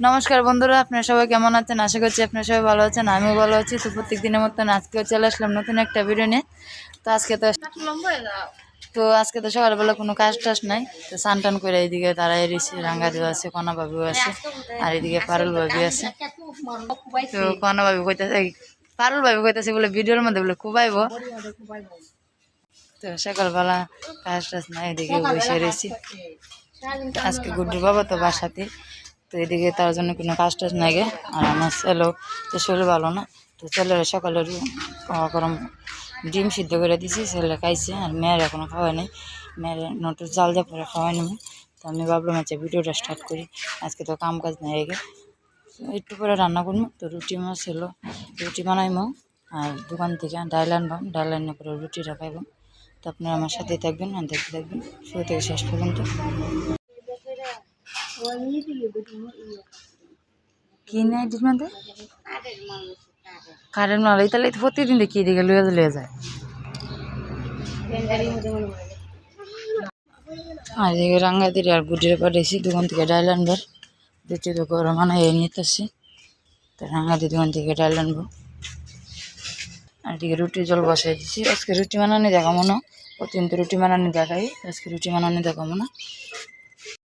নমস্কার বন্ধুরা, আপনারা সবাই কেমন আছেন? আশা করছি আপনারা সবাই ভালো আছেন, আমিও ভালো আছি। তো প্রত্যেক দিনের মতন আজকেও চলে আসলাম নতুন একটা ভিডিও নিয়ে। তো আজকে তো তো আজকে তো সকালবেলা কোনো কাজ টাজ নাই। তো স্নান টান করে এইদিকে দাঁড়াই রয়েছে। রাঙ্গা দেওয়া আছে কনা বাবিও আছে, আর এদিকে পারুল বাবি আছে। তো কনা বাবি কইতেছে পারুল বাবি কইতেছে বলে ভিডিওর মধ্যে বলে খুবাইব। তো সকালবেলা কাজ টাজ নাই এদিকে বসে রয়েছি। আজকে গুড্ডু বাবা তো বাসাতে তো এদিকে তার জন্য কোনো কাজ টাজ নাই গে। আর আমার ছেলেও তো শরীর ভালো না, তো ছেলেরা সকালে রু- খাওয়া গরম ডিম সিদ্ধ করে দিছি ছেলে খাইছে, আর মেয়ের এখনও খাওয়াই নাই মেয়ের নটু জাল দিয়ে পরে খাওয়াই নেব তো আমি ভাবলাম আচ্ছা ভিডিওটা স্টার্ট করি, আজকে তো কাম কাজ নাই গে। একটু পরে রান্না করব, তো রুটি মাছ ছিল, রুটি বানাইমো, আর দোকান থেকে ডাল আনব, ডাল আনলে পরে রুটিটা খাইবো। তো আপনারা আমার সাথেই থাকবেন, আর দেখতে থাকবেন, শুরু থেকে শেষ পর্যন্ত। কি নাই এটির মধ্যে কারেন্ট মাল তাহলে প্রতিদিন দেখি এদিকে লুয়ে লুয়ে যায়। আর এদিকে রাঙ্গাতির আর গুটির পাঠাইছি দোকান থেকে ডাইল আনবার। দুটি তো গরম আনা হয়ে নিতেছি। তো রাঙ্গাতি দোকান থেকে ডাইল আনব। আর এদিকে রুটি জল বসাই দিছি। আজকে রুটি বানানি দেখাবো না। প্রতিদিন তো রুটি বানানি দেখাই। আজকে রুটি বানানি দেখাবো না।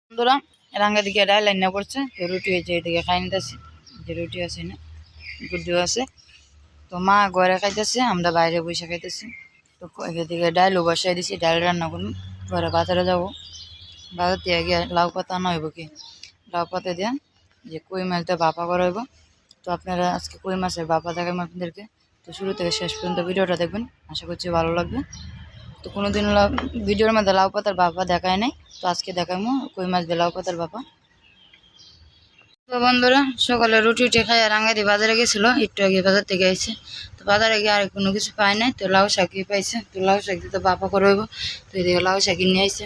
বন্ধুরা রাঙ্গা দিকে ডাইল আইনা করছে তো রুটি হয়েছে এদিকে খাই নিতেছি, যে রুটি আছে না, গুড্ডু আছে। তো মা ঘরে খাইতেছে, আমরা বাইরে বসে খাইতেছি। তো এদিকে ডাইলও বসাই দিছি ডাইল রান্না করুন ঘরে বাজারে যাব। বাজার দিয়ে গিয়ে লাউ পাতা আনা হইব কি? লাউ পাতা দিয়ে যে কই মাছটা বাপা করা হইব। তো আপনারা আজকে কই মাছের বাপা দেখাবেন আপনাদেরকে। তো শুরু থেকে শেষ পর্যন্ত ভিডিওটা দেখবেন, আশা করছি ভালো লাগবে। তো কোনো দিন ভিডিওর মধ্যে লাউ পাতার বাপা দেখায় নাই, তো আজকে দেখাবো কই মাছ দিয়ে লাউ পাতার তো বন্ধুরা, সকালে রুটি উঠে খাই আর আঙ্গারি বাজারে গেছিল, একটু আগে বাজার থেকে আইছে। তো বাজারে গিয়ে আর কোনো কিছু পায় নাই, তো লাউ শাকই পাইছে। তো লাউ শাক দিয়ে তো বাপা করে হইব তো এদিকে লাউ শাকি নিয়ে আইছে।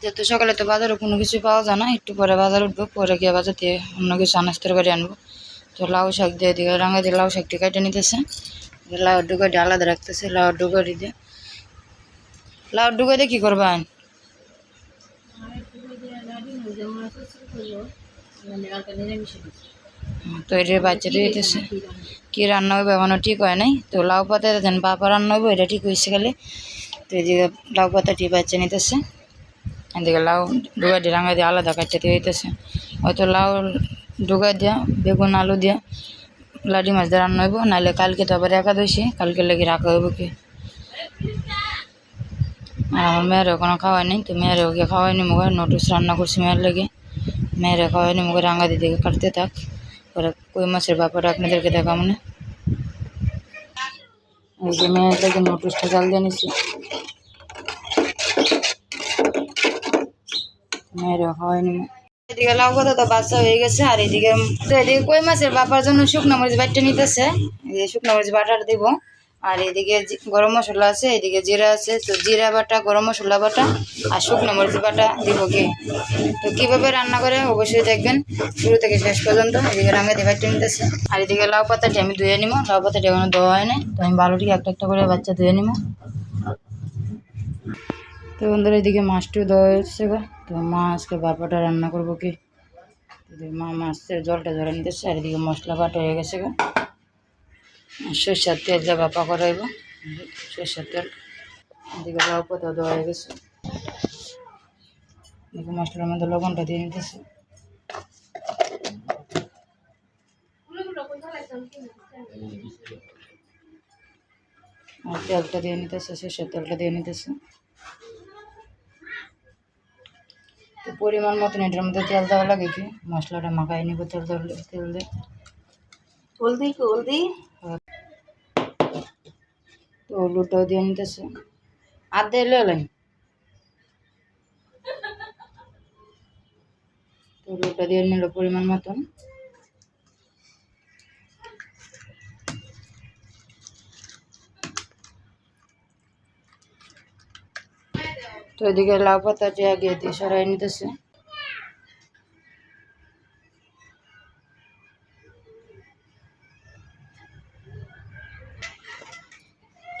যেহেতু সকালে তো বাজারে কোনো কিছু পাওয়া যায় না, একটু পরে বাজার উঠবো, পরে গিয়ে বাজার দিয়ে অন্য কিছু আনাজ তরকারি আনব। তো লাউ শাক দিয়ে এদিকে রাঙা দিয়ে লাউ শাকটি কেটে নিতেছে। লাউ ডুকাটি আলাদা রাখতেছে লাউ ডুকাটি দিয়ে। লাউ ডুকা দিয়ে কী করবেন? তো এটার বাচ্চাটা দিতেছে কি রান্না হবে এখনও ঠিক হয় নাই? তো লাউ পাতা দেন বাপা রান্না হবে, এটা ঠিক হয়েছে গেলে তো এদিকে লাউ পাতাটি বাচ্চা নিতেছে। এদিকে লাউ ডুগা দিয়ে রাঙা দিয়ে আলাদা কাটতে দিতেছে হয়তো লাউ ডুগা দিয়া, বেগুন, আলু দিয়া লাডি মাছ দিয়ে রান্না হইব। নাহলে কালকে তো আবার একাদশী কালকে লেগে রাখা হইব কি? আর আমার মেয়ের খাওয়াই নেই, তো মেয়ের ওকে খাওয়াইনি মুখে নোটিস রান্না করছি মেয়ের লেগে। মেয়ের খাওয়াইনি মুখে রাঙা দিদি কাটতে থাক। পরে কই মাছের ব্যাপারে আপনাদেরকে দেখা মনে এই যে মেয়ের লেগে নোটিসটা জাল দিয়ে নিচ্ছি মেয়ের এদিকে লাউ কথা তো বাচ্চা হয়ে গেছে, আর এদিকে এদিকে কই মাছের বাপার জন্য শুকনো মরিচ বাটটা নিতেছে? শুকনো মরিচ বাটার দিব। আর এদিকে গরম মশলা আছে, এদিকে জিরা আছে। তো জিরা বাটা, গরম মশলা বাটা আর শুকনো মরিচ বাটা দিব কি? তো কীভাবে রান্না করে অবশ্যই দেখবেন। শুরু থেকে শেষ পর্যন্ত এদিকে রাঙা দিয়ে বাটটা নিতেছে। আর এদিকে লাউ পাতাটি আমি ধুয়ে নিবো। লাউ পাতাটি এখনও ধোয়া হয় না তো আমি বালুটি একটা একটা করে বাচ্চা ধুয়ে নিবো। তো বন্ধুরা, এদিকে মাছটিও দেওয়া হয়েছে গো। তো মা আজকে বাপাটা রান্না করব কি? মা মাছের জলটা ধরে নিতেছে। আর এদিকে মশলা বাটা হয়ে গেছে গো। সরষের তেল যা বাপা করাইব। সরষের তেল। এদিকে লাউ পাতা দেওয়া হয়ে গেছে। এদিকে মশলার মধ্যে লবণটা দিয়ে নিতেছে। তেলটা দিয়ে নিতেছে, সরষের তেলটা দিয়ে নিতেছে। পরিমাণ মতন এটার মধ্যে তেল দেওয়া লাগে কি? মশলাটা মাখাই নিব তেল তেল দিয়ে। হলদি কি? হলদি? তো হলুদটাও দিয়ে নিতেছে। আর দিয়ে এলেন তো হলুদটা দিয়ে নিল পরিমাণ মতন। তো এদিকে লাউ পাতাটি আগে দিয়ে সরাই নিতেছে।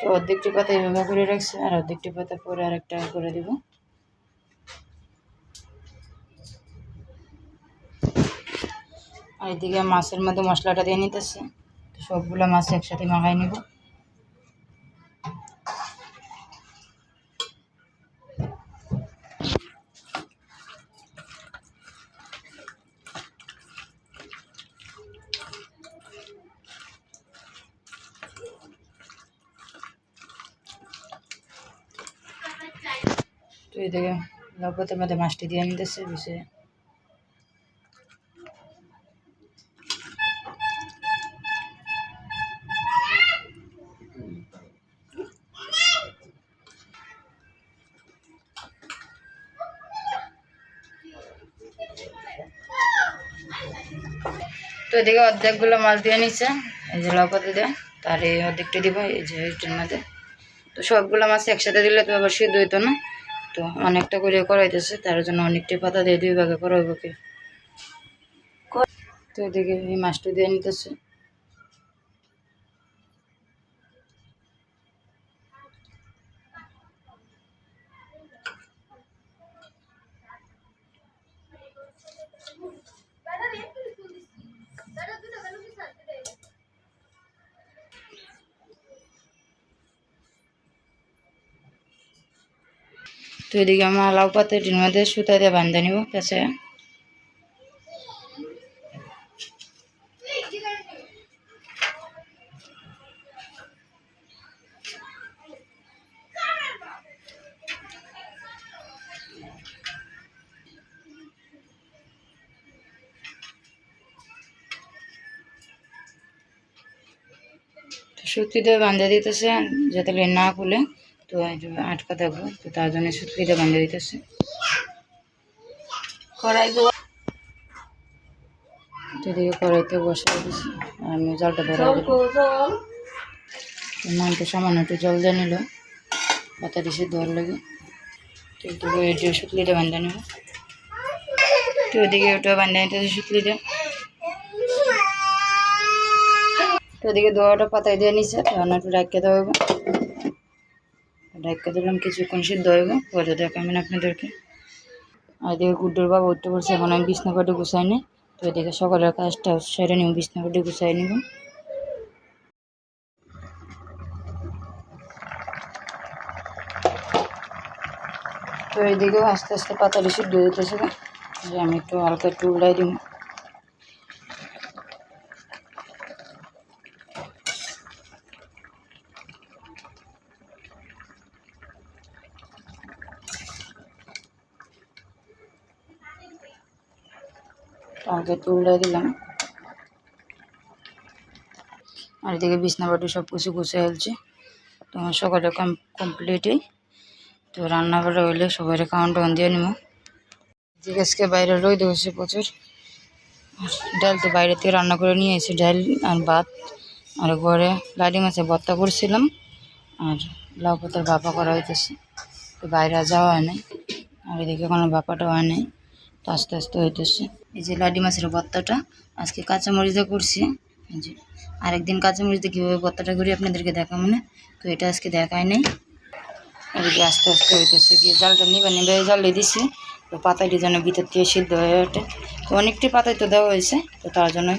তো অর্ধেকটি পাতা এভাবে করে রাখছি, আর অর্ধেকটি পাতা পরে আর একটা করে দিব। আর এদিকে মাছের মধ্যে মশলাটা দিয়ে নিতেছে সবগুলো মাছ একসাথে মাখাই নিব। তো এদিকে লবতের মধ্যে মাছটি দিয়ে নিতেছে বিষয়ে তো এদিকে অর্ধেকগুলো মাছ দিয়ে নিচ্ছে এই যে লবতে দেয় তার এই অর্ধেকটা দিব, এই যে এইটার তো সবগুলো মাছ একসাথে দিলে তো সিদ্ধ হইতো না। তো অনেকটা করে করাইতেছে, তার জন্য অনেকটাই পাতা দিয়ে দুই ভাগে করাইব কি? তো এদিকে এই মাছটা দিয়ে নিতেছে। তো এদিকে আমার লাউ পাতে ডির মধ্যে সুতা দিয়ে বান্ধে নিব পেঁচে সুতলি দিয়ে বান্ধে দিতেছে, যাতে না খুলে। তো আটকা থাকব তো তার জন্য সুতলি দিয়ে বান্ধে দিতেছে। কড়াই দেওয়া এদিকে কড়াইতে বসে দিতেছি আমি জলটা ধরে মানটা সামান্য একটু জল দিয়ে নিল পাতা দিছে ধর লাগে। তো এদিকে এটি সুতলিটা বান্ধে নেব। তো ওদিকে ওটা বান্ধে নিতেছে সুতলিটা তো ওদিকে দোয়াটা পাতায় দিয়ে নিছে রান্না একটু ডাক্কে দেওয়া হবে দিলাম কিছুক্ষণ সিদ্ধ হইব? পরে দেখাবেন আপনাদেরকে। আর এদিকে গুড্ডুর বাবা উঠতে পড়ছে এখন আমি বিছনা পাটি গুছাই নি। তো এদিকে সকালের কাজটা সেরে নিব বিছনা পাটি গুছাই নিব। তো এইদিকেও আস্তে আস্তে পাতাটা সিদ্ধ হইতেছে যে আমি একটু হালকা একটু উল্টাই দিব একটু উল্টাই দিলাম। আর এদিকে বিছনা বাটি সব কিছু গুছিয়ে ফেলছি তো আমার সকালে কমপ্লিটই তো রান্না করে হইলে সবাই কাউন্ট টাউন দিয়ে নিব এদিকে আজকে বাইরে রোদ হয়েছে প্রচুর। ডাল তো বাইরে থেকে রান্না করে নিয়ে এসেছি ডাল আর ভাত আর ঘরে লাডি মাছে ভর্তা করছিলাম। আর লাউ পাতার বাপা করা হইতেছে। তো বাইরে যাওয়া হয় নাই। আর এদিকে কোনো বাপাটা হয় নাই। তো আস্তে আস্তে হইতেছে। এই যে লাডি মাছের ভর্তাটা, আজকে কাঁচামরিচ দিয়ে করছি। যে আরেকদিন কাঁচামরিচ দিয়ে কীভাবে ভর্তাটা করি আপনাদেরকে দেখাবো না, তো এটা আজকে দেখায় নাই। এদিকে আস্তে আস্তে হইতেছে গিয়ে জালটা নিবে নিবে জালে দিছি, তো পাতাটি যেন ভিতর থেকে সিদ্ধ হয়ে ওঠে। তো অনেকটি পাতাই তো দেওয়া হয়েছে, তো তার জন্য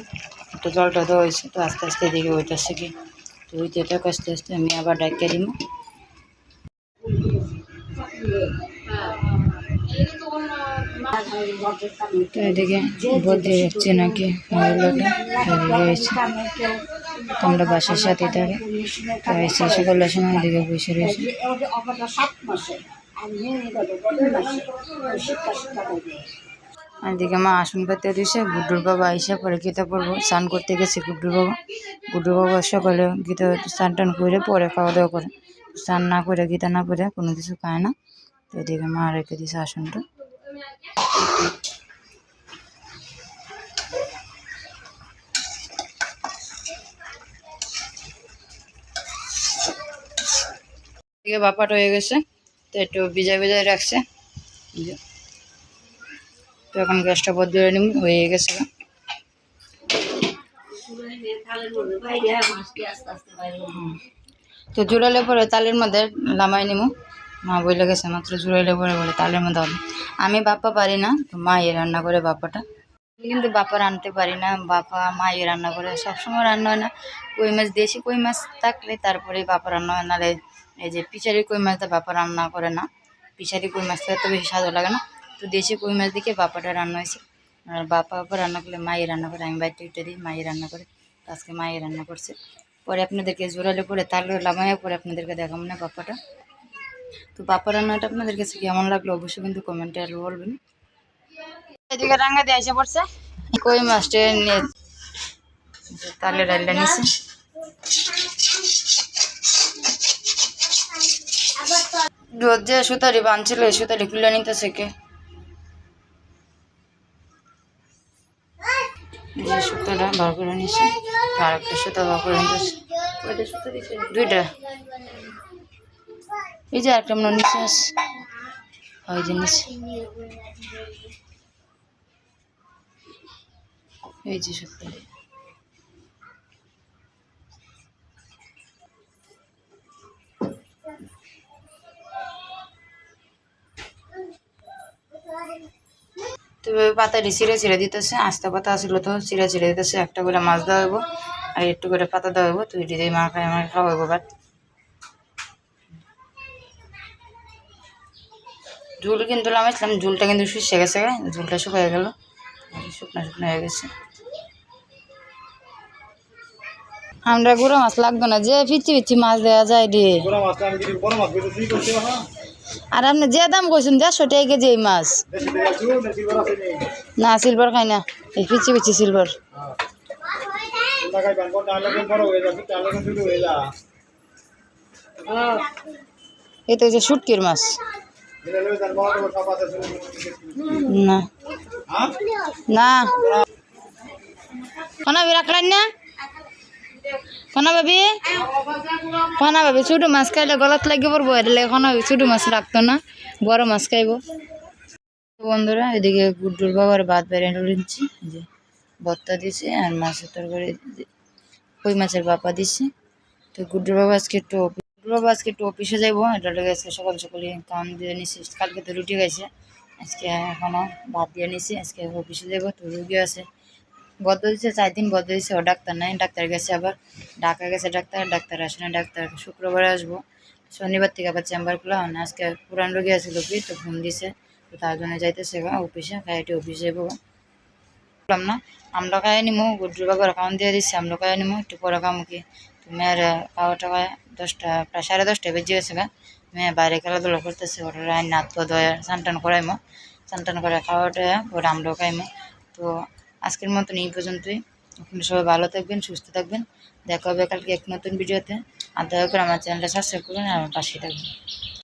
একটু জলটা দেওয়া হয়েছে, তো আস্তে আস্তে এদিকে হইতেছে কি তো হইতে আস্তে আস্তে আমি আবার ডাকিয়ে দিব। তো এদিকে বদলে যাচ্ছে নাকি তো রয়েছে তোমরা বাসার সাথে থাকে। তো এসে সকালের সময় এদিকে বসে রয়েছে। এদিকে মা আসন পাতে দিছে গুড্ডুর বাবা আইসা পরে গীতা পড়ব। স্নান করতে গেছে গুড্ডুর বাবা। গুড্ডুর বাবা সকালে গীতা স্নান টান করে পরে খাওয়া দাওয়া করে। স্নান না করে গীতা না পরে কোনো কিছু খায় না। তো এদিকে মা রেখে দিছে আসনটা। বাপাটা হয়ে গেছে, তো একটু ভিজা ভিজায় রাখছে। তো এখন গ্যাসটা বদলে নিম হয়ে গেছে। তো জুড়ালে পরে তালের মধ্যে লামাই নিমু মা বলে গেছে, মাত্র জুড়াইলে পরে বলে তালের মধ্যে হবে আমি বাপ্পা পারি না, তো মা এ রান্না করে বাপ্পাটা কিন্তু বাপা রানতে পারি না, বাপা মাই রান্না করে, সবসময় রান্না হয় না। কই মাছ দেশি কই মাছ থাকলে তারপরে বাপা রান্না হয় নাহলে এই যে পিচারি কই মাছটা বাপা রান্না করে না। পিচারি কই মাছটা এত বেশি স্বাদ লাগে না। তো দেশি কই মাছ দিকে বাপাটা রান্না হয়েছে। আর বাপা বাপা রান্না করলে মাই রান্না করে, আমি বাড়িতে উঠে দিই মাই রান্না করে। আজকে মাই রান্না করছে। পরে আপনাদেরকে জোরালে পরে, তাহলে লামাইয়া পরে আপনাদেরকে দেখাবো না বাপাটা। তো বাপা রান্নাটা আপনাদের কাছে কেমন লাগল অবশ্যই কিন্তু কমেন্টে আর বলবেন। এদিকে রাঙ্গা দিয়ে এসে পড়ছে। কই মাছটা নিয়ে তালে ডালটা নিছে। রোদ যে সুতারি বানছিল এই সুতারি খুলে নিতেছে কে? যে সুতাটা বার করে নিছে আর একটা সুতা বার করে নিতেছে। দুইটা? এই যে একটা মনে আছে ওই নিচে এই যে সত্যি পাতাটি ছিঁড়ে ছিঁড়ে দিতেছে, আস্তা পাতা আসলো তো ছিঁড়ে ছিঁড়ে দিতেছে, একটা করে মাছ দেওয়া হইব, আর একটু করে পাতা দেওয়া হইব, তো এটি দিয়ে মা খাই আমার খাওয়া হইব বাট ঝুল কিন্তু নামাইছিলাম ঝুলটা কিন্তু শুষে গেছে ঝুলটা শুকিয়ে গেল শুকনো শুকনো হয়ে গেছে। আমরা গুঁড়ো মাছ লাগবে না যে পিচ্ছি পিচ্ছি মাছ দেওয়া যায় রে। হ্যাঁ আর আপনি যে দাম কইছেন দেড়শো টাকা কেজি এই মাছ। না? সিলভার খাই না এই পিচ্ছি পিচ্ছি সিলভার। এই তো যে শুটকির মাছ। না। হ্যাঁ? না। কোনা বি রাখলেন না? কোনা ভাবি কোনা ভাবি ছোটো মাছ খাইলে গলত লাগি পড়ব কোনা ছোটো মাছ রাখতো না বড় মাছ খাইব। বন্ধুরা এদিকে গুড্ডুর বাবার ভাত বেড়ে নিচ্ছি যে ভর্তা দিছে আর মাছের তরকারি কই মাছের বাপা দিছে তো গুড্ডুর বাবা আজকে একটু অফি- আজকে একটু অফিসে যাইবো, এটা লেগে আজকে সকাল সকালে কাম দিয়ে নিছি। কালকে তো রুটি খাইছে, আজকে এখনও ভাত দিয়ে নিছি, আজকে অফিসে যাব তো রুগী আছে। বদ্ধ দিচ্ছে চার দিন বদ্ধ দিচ্ছে ও ডাক্তার নাই, ডাক্তার গেছে আবার। ঢাকা গেছে ডাক্তার ডাক্তার আসে না ডাক্তার শুক্রবারে আসব। শনিবার থেকে আবার চেম্বার খোলা হয় না, আজকে পুরান রোগী আছে লোকই, তো ফোন দিছে, তো তার জন্য যাইতেছে অফিসে খাইটি অফিসে যাব না আমরা খাই নিমো গুড্রু বাবার অ্যাকাউন্ট দিয়ে দিচ্ছি আমরা খাই নিমো, একটু পরে খামো কি? তো মেয়ের বারোটা দশটা, প্রায় সাড়ে দশটা বেজে গেছে গা মেয়ে বাইরে খেলাধুলা করতেছে ওটা রায় নাত দয়া করাইমো। স্নান টান করে খাওয়াটা ওরা আমরাও খাইমো। তো আজকের মতন এই পর্যন্তই। আপনি সবাই ভালো থাকবেন, সুস্থ থাকবেন। দেখা হবে কালকে এক নতুন ভিডিওতে। আর দয়া করে আমার চ্যানেলটা সাবস্ক্রাইব করুন আর আমার পাশে থাকবেন।